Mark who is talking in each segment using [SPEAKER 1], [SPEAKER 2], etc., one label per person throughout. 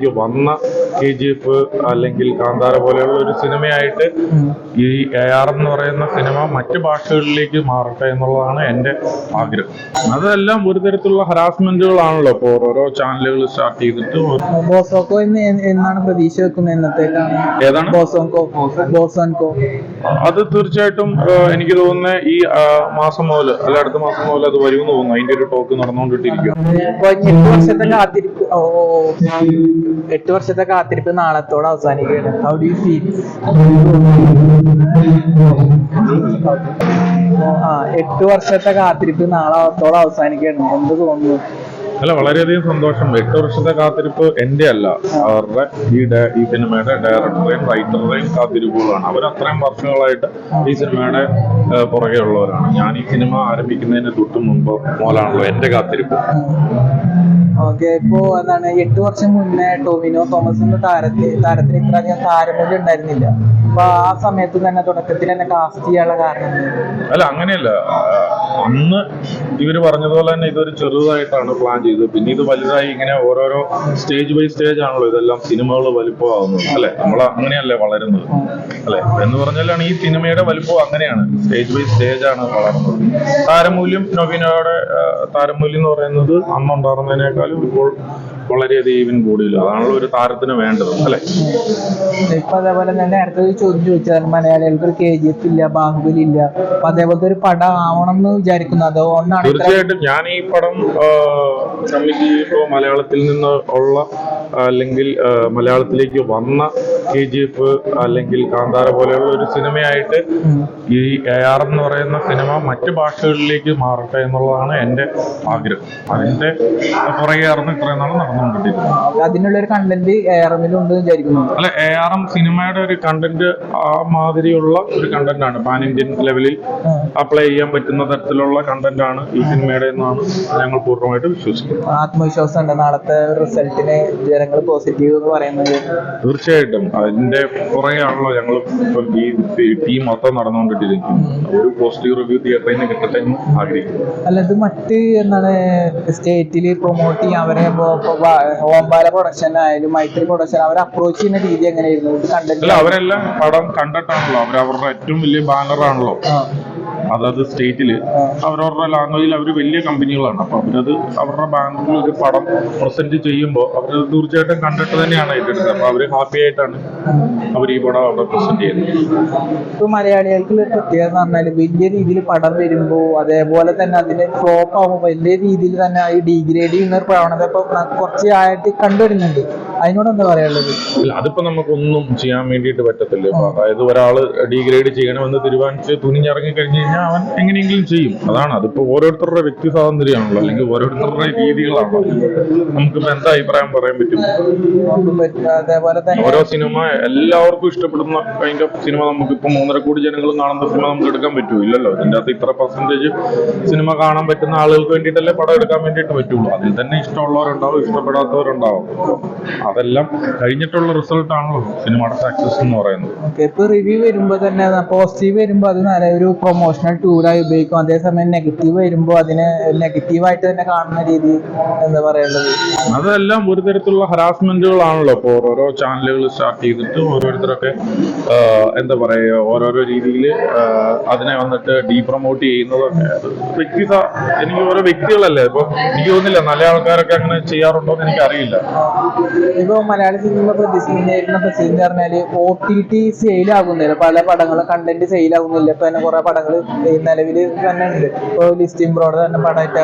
[SPEAKER 1] ഈ വന്ന K G F അല്ലെങ്കിൽ കാന്താര പോലെയുള്ള ഒരു സിനിമയായിട്ട് ഈ എ ആർ എന്ന് പറയുന്ന സിനിമ മറ്റു ഭാഷകളിലേക്ക് മാറട്ടെ എന്നുള്ളതാണ് എന്റെ ആഗ്രഹം. അതെല്ലാം ഒരു തരത്തിലുള്ള ഹരാസ്മെന്റുകളാണല്ലോ ഇപ്പോൾ ഓരോരോ ചാനലുകൾ സ്റ്റാർട്ട് ചെയ്തിട്ട്.
[SPEAKER 2] ബോസോക്കോ എന്നാണ് പ്രതീക്ഷ വെക്കുന്നത്
[SPEAKER 1] ഏതാണ്?
[SPEAKER 2] ബോസോൻകോ
[SPEAKER 1] അത് തീർച്ചയായിട്ടും എനിക്ക് തോന്നുന്നത് ഈ മാസം മുതൽ അല്ല അടുത്ത മാസം മുതൽ അത് വരുമെന്ന് തോന്നുന്നു. അതിന്റെ ഒരു ടോക്ക് നടന്നുകൊണ്ടിട്ടിരിക്കും
[SPEAKER 2] എട്ട് വർഷത്തെ കാത്തിരിപ്പ്. എട്ട് വർഷത്തെ കാത്തിരിപ്പ് നാളത്തോടെ അവസാനിക്കുകയാണ്. ഹൗ ഡു ഫീൽ ആ എട്ട് വർഷത്തെ കാത്തിരിപ്പ് നാളത്തോടെ അവസാനിക്കുകയാണ്. എന്ത് തോന്നുന്നു?
[SPEAKER 1] അല്ല വളരെയധികം സന്തോഷം. എട്ട് വർഷത്തെ കാത്തിരിപ്പ് എന്റെ അല്ല. അവരുടെ ഈ ഈ സിനിമയുടെ ഡയറക്ടറെയും റൈറ്ററുടെയും കാത്തിരിപ്പുകളാണ്. അവർ അത്രയും വർഷങ്ങളായിട്ട് ഈ സിനിമയുടെ പുറകെ ഉള്ളവരാണ് ഞാൻ ഈ സിനിമ ആരംഭിക്കുന്നതിന് തൊട്ട് മുമ്പ് മോലാണല്ലോ എന്റെ കാത്തിരിപ്പ്.
[SPEAKER 2] ഓക്കെ ഇപ്പോ എന്താണ് എട്ട് വർഷം മുന്നേ ടോവിനോ തോമസ് എന്ന താരത്തിന് താരത്തിന് ഇത്രയധികം താരമൂല്യം ഉണ്ടായിരുന്നില്ല. ആ സമയത്ത് തന്നെ തുടക്കത്തിൽ തന്നെ കാസ്റ്റ് ചെയ്യാനുള്ള കാരണം
[SPEAKER 1] അല്ല അങ്ങനെയല്ല. അന്ന് ഇവർ പറഞ്ഞതുപോലെ തന്നെ ഇതൊരു ചെറുതായിട്ടാണ് പ്ലാൻ ചെയ്തത്. പിന്നെ ഇത് വലുതായി ഇങ്ങനെ ഓരോരോ സ്റ്റേജ് ബൈ സ്റ്റേജ് ആണല്ലോ ഇതെല്ലാം സിനിമകൾ വലിപ്പമാകുന്നത് അല്ലെ? നമ്മൾ അങ്ങനെയല്ലേ വളരുന്നത് അല്ലെ? എന്ന് പറഞ്ഞാലാണ് ഈ സിനിമയുടെ വലിപ്പം അങ്ങനെയാണ്. സ്റ്റേജ് ബൈ സ്റ്റേജ് ആണ് വളർന്നത്. താരമൂല്യം നവീനയുടെ താരമൂല്യം എന്ന് പറയുന്നത് അന്നുണ്ടായിരുന്നതിനേക്കാളും ഇപ്പോൾ വളരെയധികം ഈവൻ കൂടുതൽ. അതാണല്ലോ ഒരു താരത്തിന് വേണ്ടത് അല്ലേ?
[SPEAKER 2] ഇപ്പൊ അതേപോലെ തന്നെ നേരത്തെ ഒരു ചോദ്യം ചോദിച്ചാൽ മലയാളികൾക്ക് ഒരു കെ ജി എഫ് ഇല്ല ബാഹുബലി ഇല്ല. അപ്പൊ അതേപോലത്തെ ഒരു പടം ആവണം എന്ന് വിചാരിക്കുന്നു. അതുകൊണ്ടാണ്
[SPEAKER 1] തീർച്ചയായിട്ടും ഞാൻ ഈ പടം കമ്മിറ്റി ഇപ്പോൾ മലയാളത്തിൽ നിന്ന് ഉള്ള അല്ലെങ്കിൽ മലയാളത്തിലേക്ക് വന്ന കെ ജി എഫ് അല്ലെങ്കിൽ കാന്താര പോലെയുള്ള ഒരു സിനിമയായിട്ട് ഈ എ ആർ എന്ന് പറയുന്ന സിനിമ മറ്റു ഭാഷകളിലേക്ക് മാറട്ടെ എന്നുള്ളതാണ് എന്റെ ആഗ്രഹം. അതിന്റെ പുറകെ ആർന്ന് ഇത്രയും നാൾ നടന്നുകൊണ്ടിരിക്കുന്നത്.
[SPEAKER 2] അതിനുള്ള ഒരു കണ്ടന്റ് എയർമിലും ഉണ്ട് വിചാരിക്കുന്നു.
[SPEAKER 1] അല്ല എ ആർ എം സിനിമയുടെ ഒരു കണ്ടന്റ് ആ മാതിരിയുള്ള ഒരു കണ്ടന്റ് ആണ്. പാൻ ഇന്ത്യൻ ലെവലിൽ അപ്ലൈ ചെയ്യാൻ പറ്റുന്ന തരത്തിലുള്ള കണ്ടന്റ് ആണ് ഈ സിനിമയുടെ എന്നാണ് ഞങ്ങൾ പൂർണമായിട്ട് വിശ്വസിക്കുന്നത്.
[SPEAKER 2] ആത്മവിശ്വാസം ഉണ്ട്. നാളത്തെ റിസൾട്ടിന് ജനങ്ങൾ പോസിറ്റീവ് എന്ന് പറയുന്നത്.
[SPEAKER 1] തീർച്ചയായിട്ടും. അതിന്റെ പുറകെയാണല്ലോ ഞങ്ങൾ ഈ ടീം മൊത്തം നടന്നുകൊണ്ടിരിക്കുന്നു ഒരു പോസിറ്റീവ് റിവ്യൂ കിട്ടട്ടെ എന്ന് ആഗ്രഹിക്കുന്നു.
[SPEAKER 2] അല്ല ഇത് മറ്റ് എന്താണ് സ്റ്റേറ്റിൽ പ്രൊമോട്ട് ചെയ്യാൻ അവരെ ഓമ്പാല പ്രൊഡക്ഷൻ ആയാലും മൈത്രി പ്രൊഡക്ഷൻ അവരെ അപ്രോച്ച് ചെയ്യുന്ന രീതി എങ്ങനെയായിരുന്നു?
[SPEAKER 1] അവരെല്ലാം പടം കണ്ടിട്ടാണല്ലോ. അവർ അവരുടെ ഏറ്റവും വലിയ ബാനറാണല്ലോ അതത് സ്റ്റേറ്റിൽ അവരവരുടെ ലാംഗ്വേജിൽ അവർ വലിയ കമ്പനികളാണ്. അപ്പോൾ അവരത് അവരുടെ ബാങ്കിൽ ഒരു പടം പ്രസന്റ് ചെയ്യുമ്പോൾ അവരത് തീർച്ചയായിട്ടും കണ്ടിട്ട് തന്നെയാണ് ഏറ്റെടുത്തത് അപ്പോൾ അവർ ഹാപ്പി ആയിട്ടാണ്. അവർ ഈ പടം അവിടെ പ്രസന്റ് ചെയ്യുന്നത്
[SPEAKER 2] ഇപ്പൊ മലയാളികൾക്ക് ഒരു പ്രത്യേകത എന്ന് പറഞ്ഞാൽ വലിയ രീതിയിൽ പടം വരുമ്പോ അതേപോലെ തന്നെ അതിന് ഫ്ലോപ്പ് ആകുമ്പോൾ വലിയ രീതിയിൽ തന്നെ ഈ ഡിഗ്രേഡ് ചെയ്യുന്ന ഒരു പ്രവണത ഇപ്പൊ കുറച്ച് ആയിട്ട് കണ്ടുവരുന്നുണ്ട്. അതിനോട് എന്താ പറയാനുള്ളത്?
[SPEAKER 1] അല്ല അതിപ്പോ നമുക്കൊന്നും ചെയ്യാൻ വേണ്ടിയിട്ട് പറ്റത്തില്ല. അതായത് ഒരാൾ ഡിഗ്രേഡ് ചെയ്യണമെന്ന് തീരുമാനിച്ച് തുനിഞ്ഞിറങ്ങി കഴിഞ്ഞു കഴിഞ്ഞാൽ അവൻ എങ്ങനെയെങ്കിലും ചെയ്യും. അതാണ്. അതിപ്പോ ഓരോരുത്തരുടെ വ്യക്തി സ്വാതന്ത്ര്യമാണല്ലോ. അല്ലെങ്കിൽ ഓരോരുത്തരുടെ രീതികളാണല്ലോ. നമുക്കിപ്പോ എന്താ അഭിപ്രായം പറയാൻ പറ്റും?
[SPEAKER 2] അതേപോലെ തന്നെ
[SPEAKER 1] ഓരോ സിനിമ എല്ലാവർക്കും ഇഷ്ടപ്പെടുന്ന കൈൻഡ് ഓഫ് സിനിമ നമുക്ക് ഇപ്പൊ മൂന്നര കോടി ജനങ്ങൾ കാണുന്ന സിനിമ നമുക്ക് എടുക്കാൻ പറ്റൂ. ഇല്ലല്ലോ. ഇതിന്റെ അകത്ത് ഇത്ര പെർസെന്റേജ് സിനിമ കാണാൻ പറ്റുന്ന ആളുകൾക്ക് വേണ്ടിയിട്ടല്ലേ പടം എടുക്കാൻ വേണ്ടിയിട്ട് പറ്റുള്ളൂ. അതിൽ തന്നെ ഇഷ്ടമുള്ളവരുണ്ടാവും ഇഷ്ടപ്പെടാത്തവരുണ്ടാവും. അതെല്ലാം കഴിഞ്ഞിട്ടുള്ള റിസൾട്ട് ആണല്ലോ സിനിമയുടെ സക്സസ് എന്ന് പറയുന്നത്.
[SPEAKER 2] ഓക്കെ ഇപ്പൊ റിവ്യൂ വരുമ്പോൾ തന്നെ പോസിറ്റീവ് വരുമ്പോ അത് നല്ല ഒരു പ്രൊമോഷണൽ ടൂറായി ഉപയോഗിക്കും. അതേസമയം നെഗറ്റീവ് വരുമ്പോ അതിനെ നെഗറ്റീവായിട്ട് തന്നെ കാണുന്ന രീതി എന്താ പറയുന്നത്
[SPEAKER 1] അതെല്ലാം ഒരു തരത്തിലുള്ള ഹരാസ്മെന്റുകളാണല്ലോ ഇപ്പോൾ ഓരോരോ ചാനലുകൾ സ്റ്റാർട്ട് ചെയ്തിട്ട് ഓരോരുത്തരൊക്കെ എന്താ പറയുക ഓരോരോ രീതിയിൽ അതിനെ വന്നിട്ട് ഡീപ്രൊമോട്ട് ചെയ്യുന്നതൊക്കെ. അത് വ്യക്തി എനിക്ക് ഓരോ വ്യക്തികളല്ലേ ഇപ്പൊ എനിക്ക് തോന്നുന്നില്ല നല്ല ആൾക്കാരൊക്കെ അങ്ങനെ ചെയ്യാറുണ്ടോ എന്ന് എനിക്ക് അറിയില്ല
[SPEAKER 2] ഇപ്പൊ മലയാള സിനിമ പ്രതിസന്ധി പറഞ്ഞാൽ ഒ ടി ടി സെയിൽ ആകുന്നില്ല പല പടങ്ങളും കണ്ടന്റ് സെയിൽ ആകുന്നില്ല ഇപ്പൊ തന്നെ കുറെ പടങ്ങൾ നിലവിൽ തന്നെ ഉണ്ട്. ഇപ്പൊ ലിസ്റ്റിംഗ് ബ്രോഡ് തന്നെ പടമായിട്ട്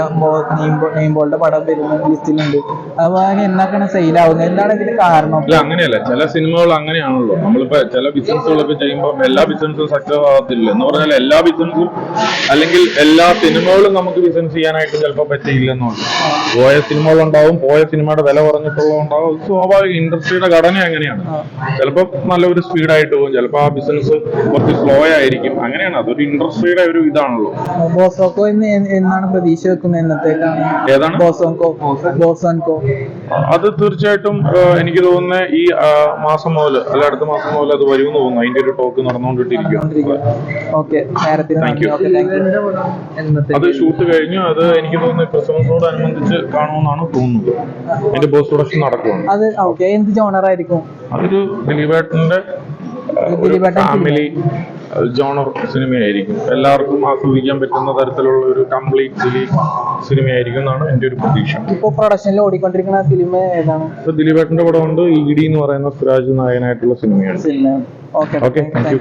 [SPEAKER 2] നെയ്മ്പോളുടെ പടം വരുന്ന ലിസ്റ്റിലുണ്ട്. അപ്പൊ എന്നൊക്കെയാണ് സെയിൽ ആകുന്നത് എന്താണ് ഇതിന് കാരണം?
[SPEAKER 1] അങ്ങനെയല്ല. ചില സിനിമകൾ അങ്ങനെയാണല്ലോ. നമ്മളിപ്പോ ചില ബിസിനസ്സുകളൊക്കെ ചെയ്യുമ്പോൾ എല്ലാ ബിസിനസ്സും സക്സസ് ആകത്തില്ല എന്ന് പറഞ്ഞാൽ എല്ലാ ബിസിനസ്സും അല്ലെങ്കിൽ എല്ലാ സിനിമകളും നമുക്ക് ബിസിനസ് ചെയ്യാനായിട്ട് ചിലപ്പോൾ പറ്റിയില്ലെന്നുണ്ട്. പോയ സിനിമകളുണ്ടാവും പോയ സിനിമയുടെ വില കുറഞ്ഞിട്ടുള്ളതുണ്ടാവും ഉണ്ടാവും. സ്വാഭാവിക ഇൻഡസ്ട്രിയുടെ ഘടന അങ്ങനെയാണ്. ചിലപ്പോൾ നല്ലൊരു സ്പീഡായിട്ട് പോകും. ചിലപ്പോൾ ആ ബിസിനസ് കുറച്ച് സ്ലോ ആയിരിക്കും. അങ്ങനെയാണ്. അതൊരു ഇൻഡസ്ട്രിയുടെ ഒരു ഇതാണല്ലോ.
[SPEAKER 2] ബോസോക്കോ എന്നാണ് പ്രതീക്ഷ വെക്കുന്നത്?
[SPEAKER 1] ഏതാണ്?
[SPEAKER 2] ബോസോക്കോ ബോസോൻകോ
[SPEAKER 1] അത് തീർച്ചയായിട്ടും എനിക്ക് തോന്നുന്നത് ഈ മാസം മുതൽ അല്ല അടുത്ത മാസം മുതൽ അത് വരുമെന്ന് തോന്നുന്നു. അതിന്റെ ഒരു ടോക്ക് നടന്നുകൊണ്ടിട്ടിരിക്കും അത് ഷൂട്ട് കഴിഞ്ഞു. അത് എനിക്ക് തോന്നുന്നു ക്രിസ്മസിനോട് അനുബന്ധിച്ച് കാണുമെന്നാണ് തോന്നുന്നത്. അതിന്റെ പോസ്റ്റ് പ്രൊഡക്ഷൻ നടക്കുകയാണ് അതൊരു ദിലീപേട്ടന്റെ ഒരു ഫാമിലി ജോണർ സിനിമയായിരിക്കും. എല്ലാവർക്കും ആസ്വദിക്കാൻ പറ്റുന്ന തരത്തിലുള്ള ഒരു കംപ്ലീറ്റ്ലി ദിലീപ് സിനിമയായിരിക്കും എന്നാണ് എന്റെ ഒരു പ്രതീക്ഷ.
[SPEAKER 2] ഇപ്പോൾ പ്രൊഡക്ഷനിൽ ഓടിക്കൊണ്ടിരിക്കുന്ന സിനിമ ഏതാണ്?
[SPEAKER 1] ഇപ്പോൾ ദിലീപേട്ടന്റെ പടമുണ്ട് ഇ ഡി എന്ന് പറയുന്ന സുരാജ് നായകനായിട്ടുള്ള സിനിമയാണ്.
[SPEAKER 2] Cinema okay thank you